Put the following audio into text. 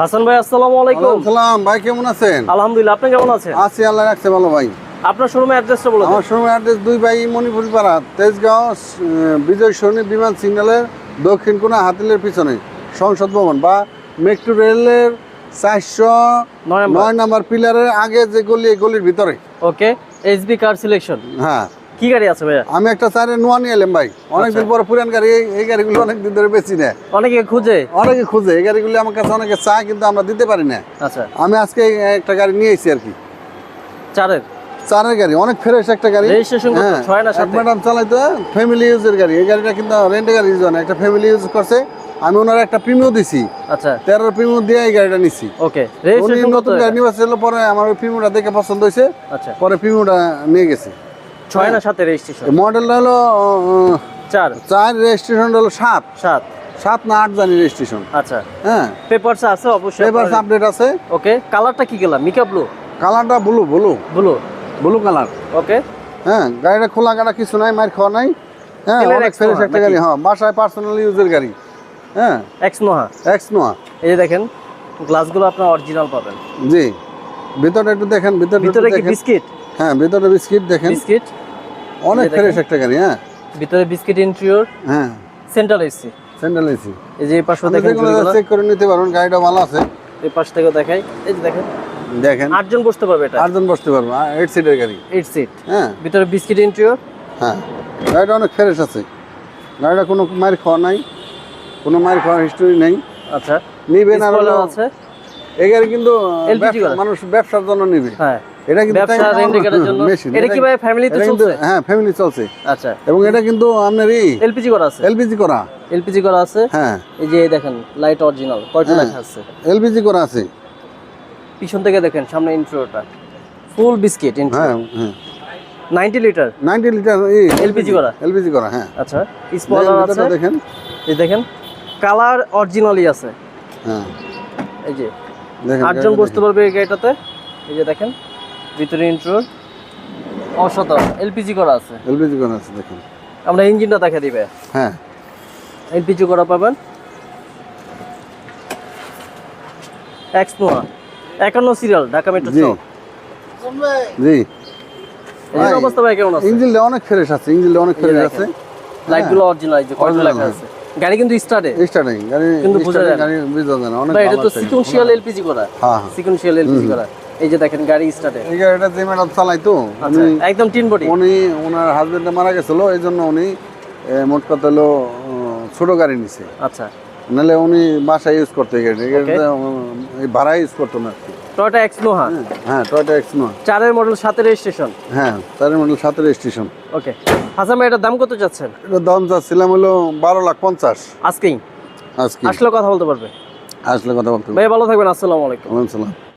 হাসান ভাই আসসালামু আলাইকুম। সালাম ভাই কেমন আছেন? আলহামদুলিল্লাহ আপনি কেমন আছেন? আছি আল্লাহ রাখছে ভালো ভাই। আপনার শোরুমের অ্যাড্রেসটা বলে দিন। আমার সময় অ্যাড্রেস দুই ভাই মণিপুর পাড়া তেজগাঁও বিজয় সরণি বিমান সিগন্যালের দক্ষিণ কোনা হাতিলের পিছনে সংসদ ভবন বা মেট্রো রেলের চারশো নয় নাম্বার। পিলারের আগে যে গলি এই গলির ভিতরে। ওকে এইচবি কার সিলেকশন হ্যাঁ। কি গাড়ি আছে ভাইয়া? আমি একটা চারে নোয়া নিয়ে এলাম ভাই। অনেকদিন পরে পুরান গাড়ি এই- গাড়িগুলো অনেকদিন ধরে বেশি না। অনেকে খুঁজে? অনেকে খুঁজে। এই গাড়িগুলো আমার কাছে অনেকে চায় কিন্তু আমরা দিতে পারি না। আচ্ছা। আমি আজকে একটা গাড়ি নিয়ে এসেছি আর কি। চারের? চারের গাড়ি অনেক ফ্রেশ একটা গাড়ি। ম্যাডাম চালাইতো ফ্যামিলি ইউজের গাড়ি। এই গাড়িটা কিন্তু রেন্টে গাড়ি ইউজ হয় একটা ফ্যামিলি ইউজ করছে। আমি ওনার একটা প্রিমিও দিছি। আচ্ছা। তেরোর প্রিমিও দিয়ে এই গাড়িটা নিছি। ওকে। উনি নতুন গাড়ি নিয়ে পরে আমার ওই প্রিমিওটা দেখে পছন্দ হয়েছে। আচ্ছা। পরে প্রিমিওটা নিয়ে গেছে। ছয় না সাথে রেজিস্ট্রেশন মডেলটা হলো চার। চার রেজিস্ট্রেশন হলো সাত। সাত। সাত না আট জানি রেজিস্ট্রেশন আচ্ছা। হ্যাঁ। পেপারস আছে অবশ্যই পেপার আপডেট আছে। ওকে কালারটা কি গেলাম মিকা ব্লু কালারটা blue blue blue blue colour okay হ্যাঁ গাড়িটা খোলা গাড়া কিছু নাই মার খাওয়া নাই। হ্যাঁ অনেক ফ্রেশ একটা গাড়ি হ্যাঁ বাসায় পার্সোনাল ইউজের গাড়ি। হ্যাঁ। এক্স নোহা? এক্স নোয়া এই যে দেখেন গ্লাসগুলো আপনার অরিজিনাল পাবেন। জি। ভিতরে একটু দেখেন ভিতরে ভিতরে কি বিস্কিট হ্যাঁ ভিতরে বিস্কিট দেখেন। বিস্কিট। অনেক ফ্রেশ একটা গাড়ি হ্যাঁ। ভিতরে বিস্কিট ইন্টেরিয়র হ্যাঁ। সেন্ট্রাল এসি স্যান্ডেল এসি এই যে এই পাশে দেখেন চেক করে নিতে পারবেন গাড়িটা ভালো আছে। এই পাশ থেকে দেখাই। এই যে দেখেন। দেখেন। আটজন বসতে পারবে এটা। আটজন বসতে পারব এইট সিটের গাড়ি। এইট সিট হ্যাঁ। ভিতরে বিস্কিট ইন্টেরিয়র হ্যাঁ। গাড়িটা অনেক ফ্রেশ আছে। গাড়িটা কোনো মায়ের খাওয়া নাই। কোনো মায়ের খাওয়ার হিস্টোরি নেই। আচ্ছা। নিবেন আর আছে। এই গাড়ি কিন্তু। মানুষ ব্যবসার জন্য নিবে। হ্যাঁ। এটা কিন্তু ব্যবসা রেন্ট জন্য? এটা কি ভাই? ফ্যামিলিতে চলছে? হ্যাঁ ফ্যামিলি চলছে। আচ্ছা। এবং এটা কিন্তু আপনার এই এলপিজি করা আছে? এলপিজি করা। এলপিজি করা আছে? হ্যাঁ। এই যে দেখেন লাইট অরিজিনাল কয়টা। লেখা আছে? এলপিজি করা আছে। পিছন থেকে দেখেন সামনে ইন্ট্রোটা ফুল বিস্কিট হ্যাঁ হ্যাঁ। 90 লিটার লিটার LPG করা? এলপিজি করা হ্যাঁ। আচ্ছা দেখেন, আছে? দেখেন। এই দেখেন কালার অরিজিনালই আছে। হ্যাঁ। এই যে দেখেন আটজন বসতে পারবে এই গাড়িটাতে? এই যে দেখেন ভিতরে ইন্ট্রো অসাধারণ এলপিজি করা আছে। এলপিজি করা আছে দেখেন। আমরা ইঞ্জিনটা দেখা দিবে। হ্যাঁ। এলপিজি করা পাবেন। X Noah. একান্ন সিরিয়াল ঢাকা মেট্রো জি। জি। এই অবস্থা ভাই কেমন আছে? ইঞ্জিনটা অনেক ফ্রেশ আছে ইঞ্জিনটা অনেক ফ্রেশ আছে। লাইটগুলো অরিজিনাল যে কয়টা লেখা। আছে। গাড়ি কিন্তু স্টার্টে স্টার্টিং গাড়ি কিন্তু বোঝা যায় গাড়ি বোঝা যায় না অনেক এটা তো সিকুয়েন্সিয়াল এলপিজি করা। হ্যাঁ হ্যাঁ। সিকুয়েন্সিয়াল এলপিজি করা। এই যে দেখেন গাড়ি স্টার্টে এই গাড়িটা যে ম্যাডাম চালাইতো আচ্ছা উনি একদম টিন বডি। উনি ওনার হাজবেন্ডে মারা গেছিল এই জন্য উনি মোট কথা হলো ছোট গাড়ি নিছে। আচ্ছা। নাহলে উনি বাসায় ইউজ করতে গাড়িটা। ভাড়া ইউজ করতো না। টয়োটা এক্স নোহা হ্যাঁ, হ্যাঁ টয়টা এক্স নয় চারের মডেল সাথে রেজিস্ট্রেশন হ্যাঁ তার মডেল সাতের স্টেশন ওকে হাসান ভাই এটার দাম কত চাচ্ছেন? এটা দাম চাচ্ছিলাম হলো বারো লাখ পঞ্চাশ। আজকেই? আজকে আসলে কথা বলতে পারবে। আসলে কথা বলতে ভাই ভালো থাকবেন আসসালামু আলাইকুম। আসসালাম। সালাম